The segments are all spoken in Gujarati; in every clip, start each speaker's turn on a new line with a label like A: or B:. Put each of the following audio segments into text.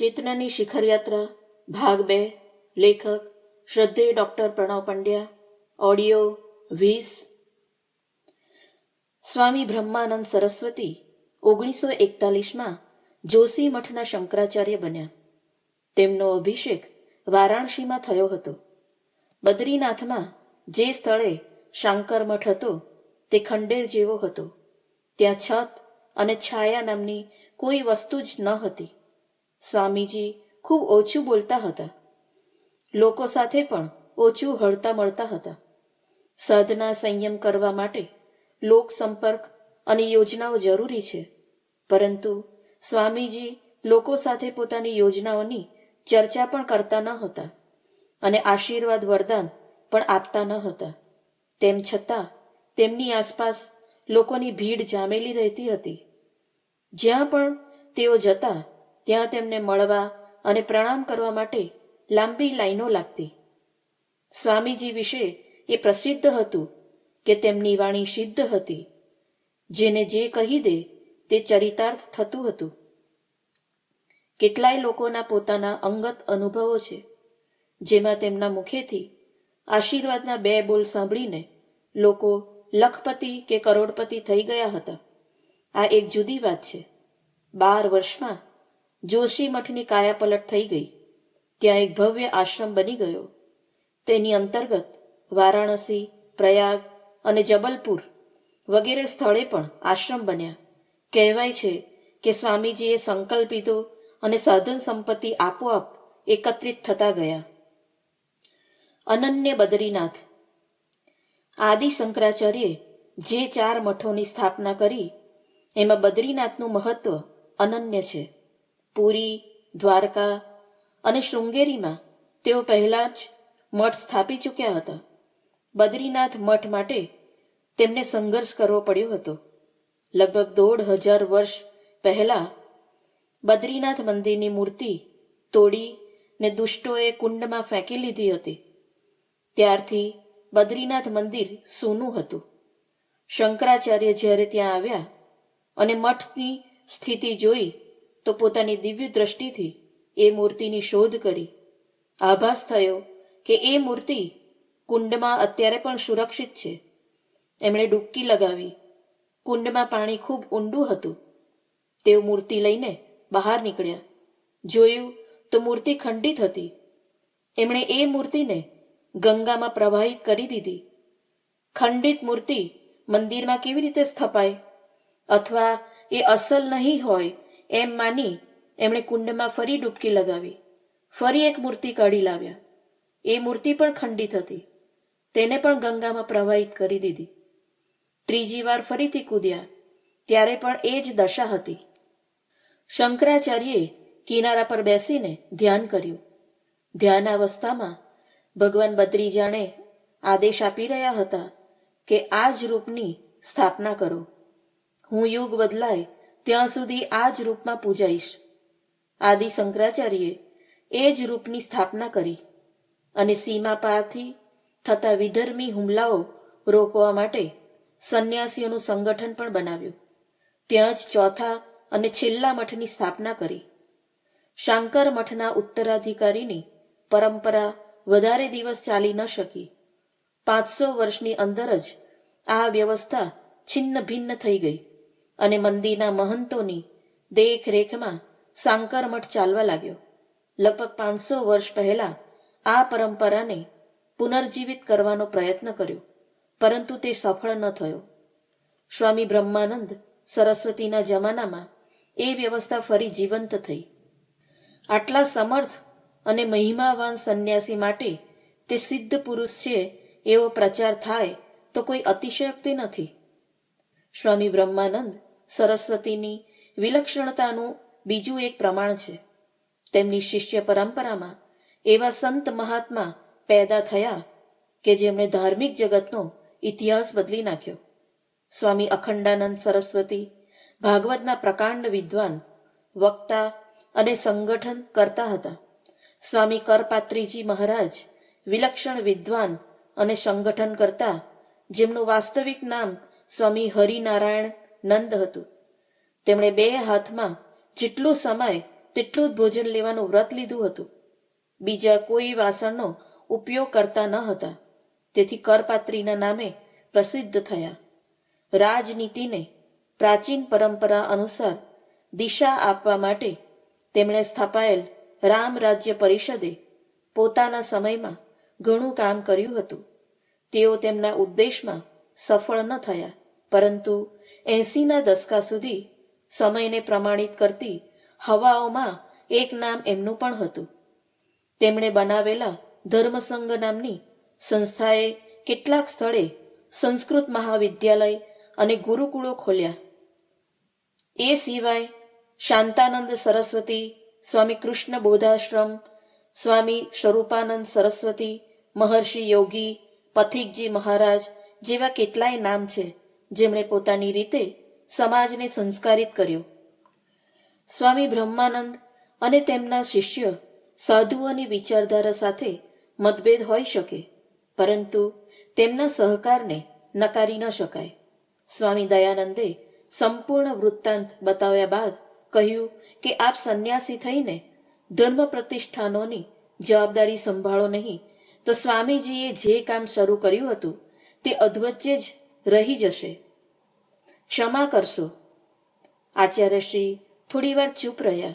A: ચેતનાની શિખરયાત્રા, ભાગ બે, લેખક, શ્રદ્ધેય ડૉક્ટર પ્રણવ પંડ્યા, ઓડિયો વીસ. સ્વામી બ્રહ્માનંદ સરસ્વતી ઓગણીસો એકતાલીસમાં જોશી મઠના શંકરાચાર્ય બન્યા. તેમનો અભિષેક વારાણસીમાં થયો હતો. બદ્રીનાથમાં જે સ્થળે શાંકર મઠ હતો, તે ખંડેર જેવો હતો. ત્યાં છત અને છાયા નામની કોઈ વસ્તુ જ ન હતી. સ્વામીજી ખૂબ ઓછું બોલતા હતા. લોકો સાથે પણ ઓછું હળતા મળતા હતા. સાધના સંયમ કરવા માટે લોક સંપર્ક અને યોજનાઓ જરૂરી છે. પરંતુ સ્વામીજી લોકો સાથે પોતાની યોજનાઓની ચર્ચા પણ કરતા ન હતા અને આશીર્વાદ વરદાન પણ આપતા ન હતા. તેમ છતાં તેમની આસપાસ લોકોની ભીડ જામેલી રહેતી હતી. જ્યાં પણ તેઓ જતા ત્યાં તેમને મળવા અને પ્રણામ કરવા માટે લાંબી લાઈનો લાગતી. સ્વામીજી વિશે એ પ્રસિદ્ધ હતું કે તેમની વાણી સિદ્ધ હતી. જેને જે કહી દે તે ચરિતાર્થ થતું હતું. કેટલાય લોકોના પોતાના અંગત અનુભવો છે, જેમાં તેમના મુખેથી આશીર્વાદના બે બોલ સાંભળીને લોકો લખપતિ કે કરોડપતિ થઈ ગયા હતા. આ એક જુદી વાત છે. બાર વર્ષમાં જોશી મઠની કાયાપલટ થઈ ગઈ. ત્યાં એક ભવ્ય આશ્રમ બની ગયો. તેની અંતર્ગત વારાણસી, પ્રયાગ અને જબલપુર વગેરે સ્થળે પણ આશ્રમ બન્યા. કહેવાય છે કે સ્વામીજીએ સંકલ્પિતો અને સાધન સંપત્તિ આપોઆપ એકત્રિત થતા ગયા. અનન્ય બદ્રીનાથ. આદિ શંકરાચાર્યે જે ચાર મઠોની સ્થાપના કરી, એમાં બદ્રીનાથનું મહત્વ અનન્ય છે. પુરી, દ્વારકા અને શૃંગેરીમાં તેઓ પહેલાં જ મઠ સ્થાપી ચૂક્યા હતા. બદ્રીનાથ મઠ માટે તેમને સંઘર્ષ કરવો પડ્યો હતો. લગભગ દોઢ હજાર વર્ષ પહેલા બદ્રીનાથ મંદિરની મૂર્તિ તોડી ને દુષ્ટોએ કુંડમાં ફેંકી લીધી હતી. ત્યારથી બદ્રીનાથ મંદિર સૂનું હતું. શંકરાચાર્ય જ્યારે ત્યાં આવ્યા અને મઠની સ્થિતિ જોઈ તો પોતાની દિવ્ય દ્રષ્ટિથી એ મૂર્તિની શોધ કરી. આભાસ થયો કે એ મૂર્તિ કુંડમાં અત્યારે પણ સુરક્ષિત છે. એમણે ડૂબકી લગાવી. કુંડમાં પાણી ખૂબ ઊંડું હતું. તેઓ મૂર્તિ લઈને બહાર નીકળ્યા. જોયું તો મૂર્તિ ખંડિત હતી. એમણે એ મૂર્તિને ગંગામાં પ્રવાહિત કરી દીધી. ખંડિત મૂર્તિ મંદિરમાં કેવી રીતે સ્થપાય? અથવા એ અસલ નહીં હોય એમ માની એમણે કુંડમાં ફરી ડૂબકી લગાવી. ફરી એક મૂર્તિ કાઢી લાવ્યા. એ મૂર્તિ પણ ખંડિત હતી. તેને પણ ગંગામાં પ્રવાહિત કરી દીધી. ત્રીજી વાર ફરીથી કૂદ્યા. ત્યારે પણ એ જ દશા હતી. શંકરાચાર્યે કિનારા પર બેસીને ધ્યાન કર્યું. ધ્યાન અવસ્થામાં ભગવાન બદ્રીજાણે આદેશ આપી રહ્યા હતા કે આ જ રૂપની સ્થાપના કરો. હું યુગ બદલાય ત્યાં સુધી આ જ રૂપમાં પૂજાઈશ. આદિ શંકરાચાર્યે એ જ રૂપની સ્થાપના કરી અને સીમા પારથી થતા વિધર્મી હુમલાઓ રોકવા માટે સંન્યાસીઓનું સંગઠન પણ બનાવ્યું. ત્યાં જ ચોથા અને છેલ્લા મઠની સ્થાપના કરી. શાંકર મઠના ઉત્તરાધિકારીની પરંપરા વધારે દિવસ ચાલી ન શકી. પાંચસો વર્ષની અંદર જ આ વ્યવસ્થા છિન્ન ભિન્ન થઈ ગઈ. અને મંદિરના મહંતોની દેખરેખમાં સાંકર મઠ ચાલવા લાગ્યો. લગભગ પાંચસો વર્ષ પહેલા આ પરંપરાને પુનર્જીવિત કરવાનો પ્રયત્ન કર્યો, પરંતુ તે સફળ ન થયો. સ્વામી બ્રહ્માનંદ સરસ્વતીના જમાનામાં એ વ્યવસ્થા ફરી જીવંત થઈ. આટલા સમર્થ અને મહિમાવાન સંન્યાસી માટે તે સિદ્ધ પુરુષ છે એવો પ્રચાર થાય તો કોઈ અતિશયોક્તિ નથી. સ્વામી બ્રહ્માનંદ સરસ્વતીની વિલક્ષણતાનું બીજું એક પ્રમાણ છે. તેમની શિષ્ય પરંપરામાં એવા સંત મહાત્મા પેદા થયા કે જેમણે ધાર્મિક જગતનો ઇતિહાસ બદલી નાખ્યો. સ્વામી અખંડાનંદ સરસ્વતી ભાગવતના પ્રકાંડ વિદ્વાન, વક્તા અને સંગઠન કરતા હતા. સ્વામી કરપાત્રીજી મહારાજ વિલક્ષણ વિદ્વાન અને સંગઠન કરતા, જેમનું વાસ્તવિક નામ સ્વામી હરિનારાયણ નંદ હતું. તેમણે બે હાથમાં જેટલો સમય, તેટલું જ ભોજન લેવાનું વ્રત લીધું હતું. બીજા કોઈ વાસણનો ઉપયોગ કરતા ન હતા. તેથી કરપાત્રીના નામે પ્રસિદ્ધ થયા. રાજનીતિને પ્રાચીન પરંપરા અનુસાર દિશા આપવા માટે તેમણે સ્થાપાયેલ રામ રાજ્ય પરિષદે પોતાના સમયમાં ઘણું કામ કર્યું હતું. તેઓ તેમના ઉદ્દેશમાં સફળ ન થયા. પરંતુ એંસીના દસકા સુધી સમયને પ્રમાણિત કરતી હવાઓમાં એક નામ એમનું પણ હતું. તેમણે બનાવેલા ધર્મસંઘ નામની સંસ્થાએ કેટલાક સ્થળે સંસ્કૃત મહાવિદ્યાલય અને ગુરુકુળો ખોલ્યા. એ સિવાય શાંતાનંદ સરસ્વતી, સ્વામી કૃષ્ણ બોધાશ્રમ, સ્વામી સ્વરૂપાનંદ સરસ્વતી, મહર્ષિ યોગી, પથિકજી મહારાજ જેવા કેટલાય નામ છે. જેમણે પોતાની રીતે સમાજને સંસ્કારિત કર્યો. સ્વામી બ્રહ્માનંદ અને તેમના શિષ્ય સાધુઓની વિચારધારા સાથે મતભેદ હોઈ શકે, પરંતુ તેમના સહકારને નકારી ન શકાય. સ્વામી દયાનંદે સંપૂર્ણ વૃત્તાંત બતાવ્યા બાદ કહ્યું કે આપ સંન્યાસી થઈને ધર્મ પ્રતિષ્ઠાનોની જવાબદારી સંભાળો નહીં. તો સ્વામીજીએ જે કામ શરૂ કર્યું હતું તે અધવચ્ચે જ રહી જશે. ક્ષમા કરશો. આચાર્યશ્રી થોડીવાર ચૂપ રહ્યા.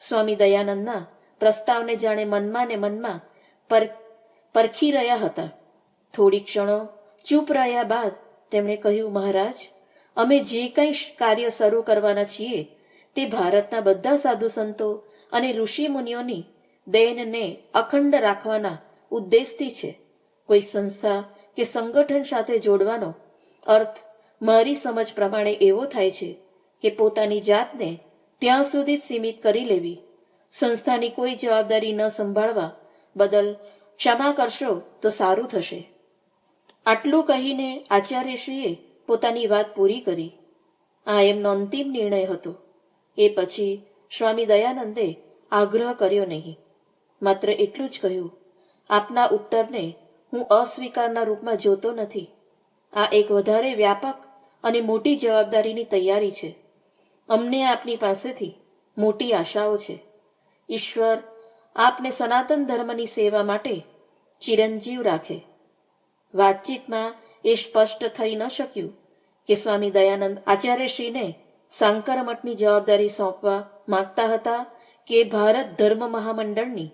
A: સ્વામી દયાનંદના પ્રસ્તાવને જાણે મનમાં ને મનમાં પર, પરખી રહ્યા હતા. થોડી ક્ષણો ચૂપ રહ્યા બાદ તેમણે કહ્યું, મહારાજ, અમે જે કંઈ કાર્ય શરૂ કરવાના છીએ તે ભારતના બધા સાધુ સંતો અને ઋષિ મુનિઓની દેનને અખંડ રાખવાના ઉદ્દેશથી છે. કોઈ સંસ્થા કે સંગઠન સાથે જોડવાનો અર્થ, મારી સમજ પ્રમાણે એવો થાય છે કે પોતાની જાતને ત્યાં સુધી જ સીમિત કરી લેવી. સંસ્થાની કોઈ જવાબદારી ન સંભાળવા બદલ ક્ષમા કરશો તો સારું થશે. આટલું કહીને આચાર્યશ્રીએ પોતાની વાત પૂરી કરી. આ એમનો અંતિમ નિર્ણય હતો. એ પછી સ્વામી દયાનંદે આગ્રહ કર્યો નહીં. માત્ર એટલું જ કહ્યું, આપના ઉત્તરને હું અસ્વીકારના રૂપમાં જોતો નથી. આ એક વધારે વ્યાપક અને મોટી જવાબદારીની તૈયારી છે. અમને આપની પાસેથી મોટી આશાઓ છે. ઈશ્વર આપને સનાતન ધર્મની સેવા માટે ચિરંજીવ રાખે. વાતચીતમાં એ સ્પષ્ટ થઈ ન શક્યું કે સ્વામી દયાનંદ આચાર્યશ્રીને સાંકર મઠની જવાબદારી સોંપવા માંગતા હતા કે ભારત ધર્મ મહામંડળની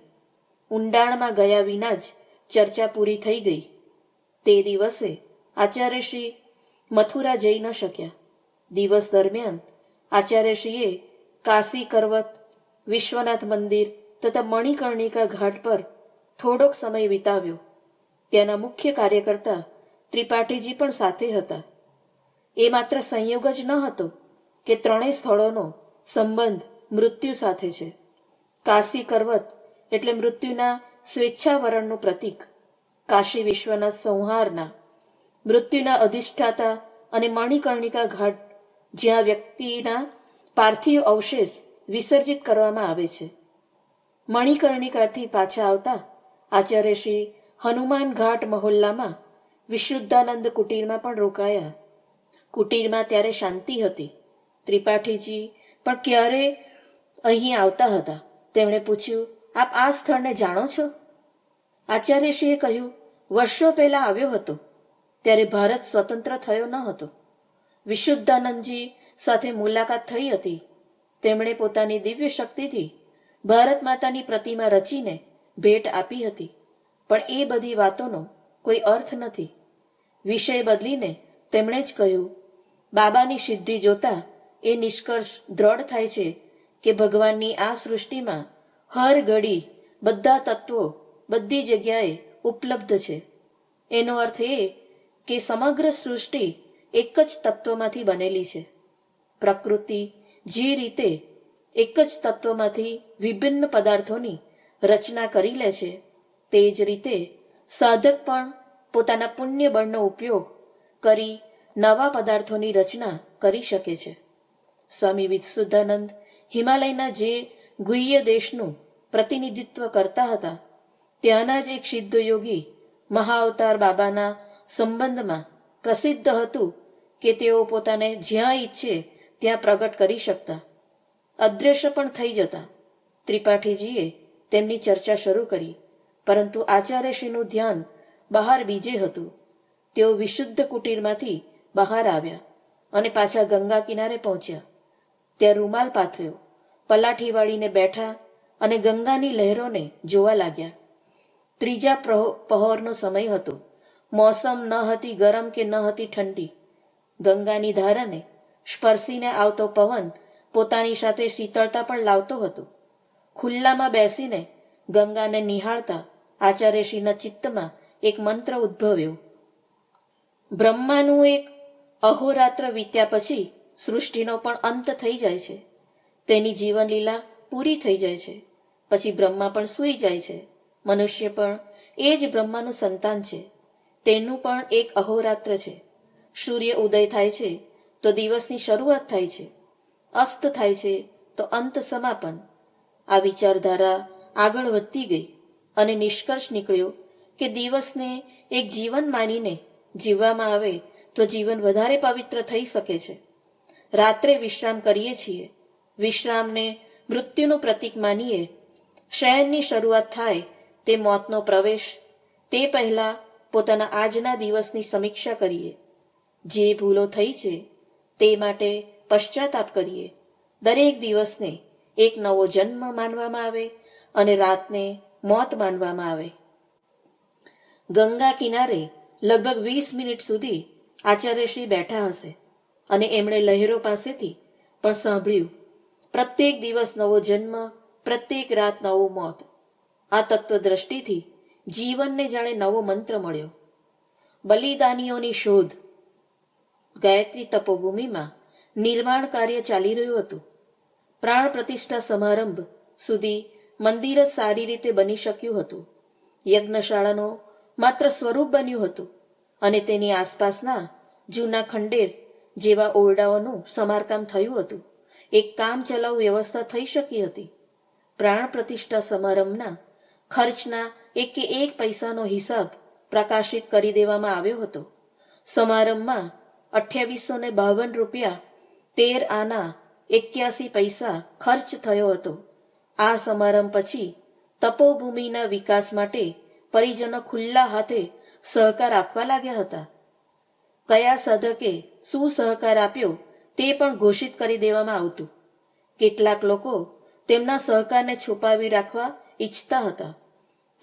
A: ઊંડાણમાં ગયા વિના જ ચર્ચા પૂરી થઈ ગઈ. તે દિવસે આચાર્યશ્રી મથુરા જઈ ન શક્યા. દિવસ દરમિયાન આચાર્યશ્રીએ કાશી કરવત વિશ્વનાથ મંદિર તથા મણિકર્ણિકા ઘાટ પર થોડોક સમય વિતાવ્યો. ત્યાંના મુખ્ય કાર્યકર્તા ત્રિપાઠીજી પણ સાથે હતા. એ માત્ર સંયોગ જ ન હતો કે ત્રણેય સ્થળોનો સંબંધ મૃત્યુ સાથે છે. કાશી કરવત એટલે મૃત્યુના સ્વેચ્છાવરણનું પ્રતીક. કાશી વિશ્વના સંહારના મૃત્યુના અધિષ્ઠાતા અને મણિકર્ણિકા ઘાટ, જ્યાં વ્યક્તિના પાર્થિવ અવશેષ વિસર્જિત કરવામાં આવે છે. મણિકર્ણિકાથી પાછા આવતા આચાર્ય શ્રી હનુમાન ઘાટ મહોલ્લામાં વિશુદ્ધાનંદ કુટીરમાં પણ રોકાયા. કુટીરમાં ત્યારે શાંતિ હતી. ત્રિપાઠીજી પણ ક્યારે અહીં આવતા હતા? તેમણે પૂછ્યું, આપ આ સ્થળને જાણો છો? આચાર્યશ્રીએ કહ્યું, વર્ષો પહેલા આવ્યો હતો. ત્યારે ભારત સ્વતંત્ર થયો ન હતો. વિશુદ્ધાનંદજી સાથે મુલાકાત થઈ હતી. તેમણે પોતાની દિવ્ય શક્તિથી ભારત માતાની પ્રતિમા રચીને ભેટ આપી હતી. પણ એ બધી વાતોનો કોઈ અર્થ નથી. વિષય બદલીને તેમણે જ કહ્યું, બાબાની સિદ્ધિ જોતા એ નિષ્કર્ષ દ્રઢ થાય છે કે ભગવાનની આ સૃષ્ટિમાં હર ઘડી બધા તત્વો બધી જગ્યાએ ઉપલબ્ધ છે. એનો અર્થ એ કે સમગ્ર સૃષ્ટિ એક જ તત્વમાંથી બનેલી છે. પ્રકૃતિ જે રીતે એક જ તત્વમાંથી વિભિન્ન પદાર્થોની રચના કરી લે છે, તે જ રીતે સાધક પણ પોતાના પુણ્ય બળનો ઉપયોગ કરી નવા પદાર્થોની રચના કરી શકે છે. સ્વામી વિશુદ્ધાનંદ હિમાલયના જે ગુહ્ય દેશનું પ્રતિનિધિત્વ કરતા હતા, ત્યાંના જ એક સિદ્ધ યોગી મહાઅવતાર બાબાના સંબંધમાં પ્રસિદ્ધ હતું કે તેઓ પોતાને જ્યાં ઈચ્છે ત્યાં પ્રગટ કરી શકતા. અદ્રશ્ય પણ થઈ જતા. ત્રિપાઠીજીએ તેમની ચર્ચા શરૂ કરી, પરંતુ આચાર્યશ્રીનું ધ્યાન બહાર બીજે હતું. તેઓ વિશુદ્ધ કુટીરમાંથી બહાર આવ્યા અને પાછા ગંગા કિનારે પહોંચ્યા. ત્યાં રૂમાલ પાથર્યો પલાઠી વાળીને બેઠા અને ગંગાની લહેરોને જોવા લાગ્યા. ત્રીજા પ્રહો- પહોરનો સમય હતો. મોસમ ન હતી ગરમ કે ન હતી ઠંડી. ગંગાની ધારાને સ્પર્શીને આવતો પવન પોતાની સાથે શીતળતા પણ લાવતો હતો. ખુલ્લામાં બેસીને ગંગાને નિહાળતા આચાર્યશ્રીના ચિત્તમાં એક મંત્ર ઉદ્ભવ્યો. બ્રહ્માનું એક અહોરાત્ર વીત્યા પછી સૃષ્ટિનો પણ અંત થઈ જાય છે. તેની જીવનલીલા પૂરી થઈ જાય છે. પછી બ્રહ્મા પણ સૂઈ જાય છે. મનુષ્ય પણ એ જ બ્રહ્માનું સંતાન છે. તેનું પણ એક અહોરાત્ર છે. સૂર્ય ઉદય થાય છે, તો દિવસની શરૂઆત થાય છે. અસ્ત થાય છે, તો અંત સમાપન. આ વિચારધારા આગળ વધતી ગઈ અને નિષ્કર્ષ નીકળ્યો કે દિવસને એક જીવન માનીને જીવવામાં આવે તો જીવન વધારે પવિત્ર થઈ શકે છે. રાત્રે વિશ્રામ કરીએ છીએ. વિશ્રામને મૃત્યુનું પ્રતીક માનીએ. શહેરની શરૂઆત થાય, તે મોતનો પ્રવેશ, તે પહેલાં પોતાના આજના દિવસની સમીક્ષા કરીએ. જે ભૂલો થઈ છે, તે માટે પશ્ચાતાપ કરીએ. દરેક દિવસને એક નવો જન્મ માનવામાં આવે અને રાતને મોત માનવામાં આવે. ગંગા કિનારે લગભગ વીસ મિનિટ સુધી આચાર્યશ્રી બેઠા હશે અને એમણે લહેરો પાસેથી પણ સાંભળ્યું, પ્રત્યેક દિવસ નવો જન્મ, પ્રત્યેક રાત નવું મોત. આ તત્વદ્રષ્ટિથી જીવનને જાણે નવો મંત્ર મળ્યો. બલિદાનીઓની શોધ. ગાયત્રી તપોભૂમિમાં નિર્માણ કાર્ય ચાલી રહ્યું હતું. પ્રાણ પ્રતિષ્ઠા સમારંભ સુધી મંદિર જ સારી રીતે બની શક્યું હતું. યજ્ઞશાળાનો માત્ર સ્વરૂપ બન્યું હતું અને તેની આસપાસના જૂના ખંડેર જેવા ઓરડાઓનું સમારકામ થયું હતું. એક કામ ચલાવ વ્યવસ્થા થઈ શકી હતી. પ્રાણ પ્રતિષ્ઠા સમારંભના ખર્ચના એકે એક પૈસાનો હિસાબ પ્રકાશિત કરી દેવામાં આવ્યો હતો. સમારંભમાં અઠ્યાવીસો ને બાવન રૂપિયા તેર આના એક્યાસી પૈસા ખર્ચ થયો હતો. આ સમારંભ પછી તપોભૂમિના વિકાસ માટે પરિજનો ખુલ્લા હાથે સહકાર આપવા લાગ્યા હતા. કયા સાધકે શું સહકાર આપ્યો તે પણ ઘોષિત કરી દેવામાં આવતું. કેટલાક લોકો તેમના સહકારને છુપાવી રાખવા ઈચ્છતા હતા.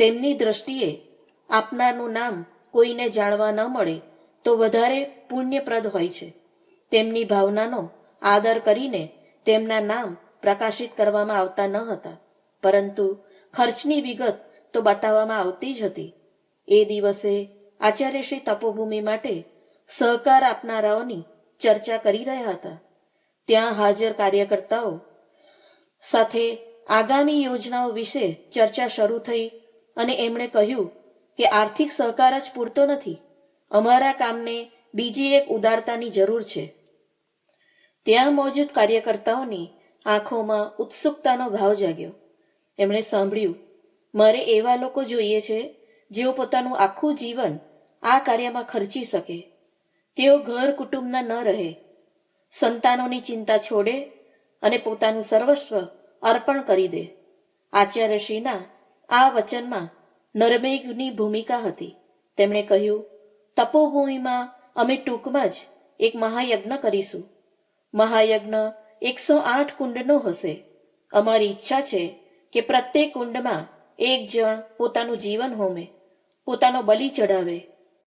A: તેમની દ્રષ્ટિએ આપનારનું નામ કોઈને જાણવા ન મળે તો વધારે પુણ્યપ્રદ હોય છે. તેમની ભાવનાનો આદર કરીને તેમના નામ પ્રકાશિત કરવામાં આવતા ન હતા. પરંતુ ખર્ચની વિગત તો બતાવવામાં આવતી જ હતી. એ દિવસે આચાર્યશ્રી તપોભૂમિ માટે સહકાર આપનારાઓની ચર્ચા કરી રહ્યા હતા. ત્યાં હાજર કાર્યકર્તાઓ સાથે આગામી યોજનાઓ વિશે ચર્ચા શરૂ થઈ અને એમણે કહ્યું કે આર્થિક સહકાર જ પૂરતો નથી. અમારા કામને બીજી એક ઉદારતાની જરૂર છે. ત્યાં મોજૂદ કાર્યકર્તાઓની આંખોમાં ઉત્સુકતાનો ભાવ જાગ્યો. એમણે સાંભળ્યું, મારે એવા લોકો જોઈએ છે, જેઓ પોતાનું આખું જીવન આ કાર્યમાં ખર્ચી શકે. તેઓ ઘર કુટુંબના ન રહે. સંતાનોની ચિંતા છોડે અને પોતાનું સર્વસ્વ અર્પણ કરી દે. આચાર્યશ્રીના આ વચનમાં નરમેઘની ભૂમિકા હતી. તેમણે કહ્યું, તપોભૂમિમાં અમે ટૂંકમાં જ એક મહાયજ્ઞ કરીશું. મહાયજ્ઞ એકસો આઠ કુંડનો હશે. અમારી ઈચ્છા છે કે પ્રત્યેક કુંડમાં એક જણ પોતાનું જીવન હોમે, પોતાનો બલિ ચઢાવે